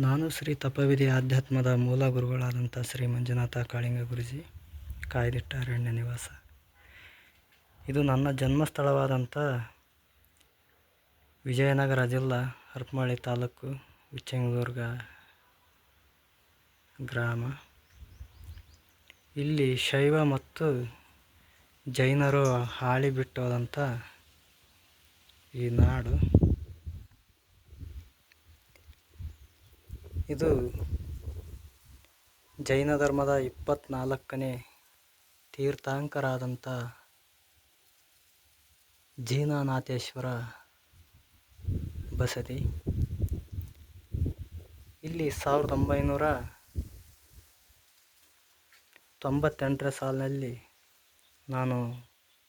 ನಾನು ಶ್ರೀ ತಪವಿಧಿ ಆಧ್ಯಾತ್ಮದ ಮೂಲ ಗುರುಗಳಾದಂಥ ಶ್ರೀ ಮಂಜುನಾಥ ಕಾಳಿಂಗ ಗುರುಜಿ, ಕಾಯ್ದಿಟ್ಟ ಅರಣ್ಯ ನಿವಾಸ. ಇದು ನನ್ನ ಜನ್ಮಸ್ಥಳವಾದಂಥ ವಿಜಯನಗರ ಜಿಲ್ಲಾ, ಹರಪನಹಳ್ಳಿ ತಾಲೂಕು ಉಚ್ಚಂಗದುರ್ಗ ಗ್ರಾಮ. ಇಲ್ಲಿ ಶೈವ ಮತ್ತು ಜೈನರು ಹಾಳಿ ಬಿಟ್ಟೋದಂಥ ಈ ನಾಡು. ಇದು ಜೈನ ಧರ್ಮದ ಇಪ್ಪತ್ನಾಲ್ಕನೇ ತೀರ್ಥಾಂಕರಾದಂಥ ಜೀನಾನಾಥೇಶ್ವರ ಬಸದಿ. ಇಲ್ಲಿ ಸಾವಿರದ ಒಂಬೈನೂರ ತೊಂಬತ್ತೆಂಟರ ಸಾಲಿನಲ್ಲಿ ನಾನು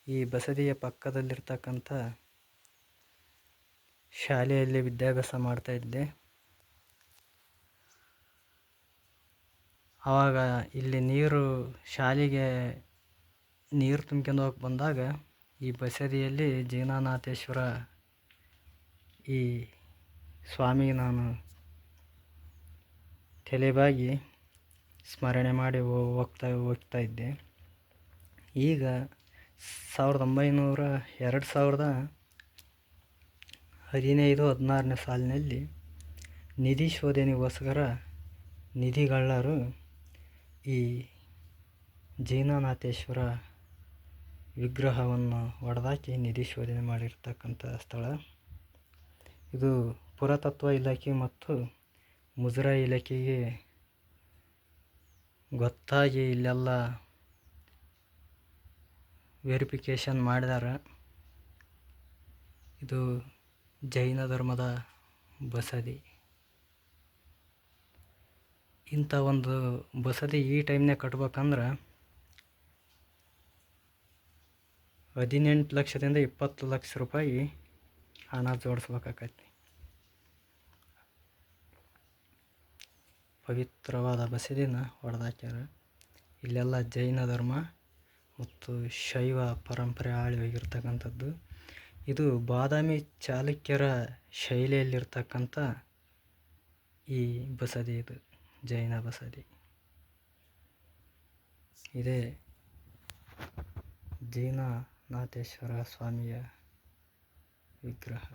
ಈ ಬಸದಿಯ ಪಕ್ಕದಲ್ಲಿರ್ತಕ್ಕಂಥ ಶಾಲೆಯಲ್ಲಿ ವಿದ್ಯಾಭ್ಯಾಸ ಮಾಡ್ತಾಯಿದ್ದೆ ಆವಾಗ ಇಲ್ಲಿ ನೀರು ಶಾಲೆಗೆ ನೀರು ತುಂಬ್ಕೊಂಡು ಹೋಗಕ್ಕೆ ಬಂದಾಗ ಈ ಬಸದಿಯಲ್ಲಿ ಜೀನಾನಾಥೇಶ್ವರ ಈ ಸ್ವಾಮಿಗೆ ನಾನು ತಲೆಬಾಗಿ ಸ್ಮರಣೆ ಮಾಡಿ ಹೋಗ್ತಾ ಹೋಗ್ತಾ ಇದ್ದೆ. ಈಗ ಸಾವಿರದ ಒಂಬೈನೂರ ಎರಡು ಸಾವಿರದ ಹದಿನೈದು, ಹದಿನಾರನೇ ಸಾಲಿನಲ್ಲಿ ನಿಧಿ ಶೋಧನೆಗೋಸ್ಕರ ನಿಧಿಗಳ್ಳರು ಈ ಜೈನನಾಥೇಶ್ವರ ವಿಗ್ರಹವನ್ನು ಒಡೆದಾಕಿ ನಿಧಿ ಶೋಧನೆ ಮಾಡಿರ್ತಕ್ಕಂಥ ಸ್ಥಳ. ಇದು ಪುರಾತತ್ವ ಇಲಾಖೆ ಮತ್ತು ಮುಜರಾಯಿ ಇಲಾಖೆಗೆ ಗೊತ್ತಾಗಿ ಇಲ್ಲೆಲ್ಲ ವೆರಿಫಿಕೇಷನ್ ಮಾಡಿದಾರೆ. ಇದು ಜೈನ ಧರ್ಮದ ಬಸದಿ. ಇಂಥ ಒಂದು ಬಸದಿ ಈ ಟೈಮ್ನಾಗ ಕಟ್ಬೇಕಂದ್ರೆ ಹದಿನೆಂಟು ಲಕ್ಷದಿಂದ ಇಪ್ಪತ್ತು ಲಕ್ಷ ರೂಪಾಯಿ ಹಣ ಜೋಡಿಸ್ಬೇಕಾಕೈತಿ. ಪವಿತ್ರವಾದ ಬಸದಿನ ಹೊಡೆದಾಕ್ಯಾರ. ಇಲ್ಲೆಲ್ಲ ಜೈನ ಧರ್ಮ ಮತ್ತು ಶೈವ ಪರಂಪರೆ ಆಳಿ ಹೋಗಿರ್ತಕ್ಕಂಥದ್ದು ಇದು ಬಾದಾಮಿ ಚಾಲುಕ್ಯರ ಶೈಲಿಯಲ್ಲಿರ್ತಕ್ಕಂಥ ಈ ಬಸದಿ ಇದು. ಜೈನ ಬಸದಿ ಇದೇ ಜೀನನಾಥೇಶ್ವರ ಸ್ವಾಮಿಯ ವಿಗ್ರಹ.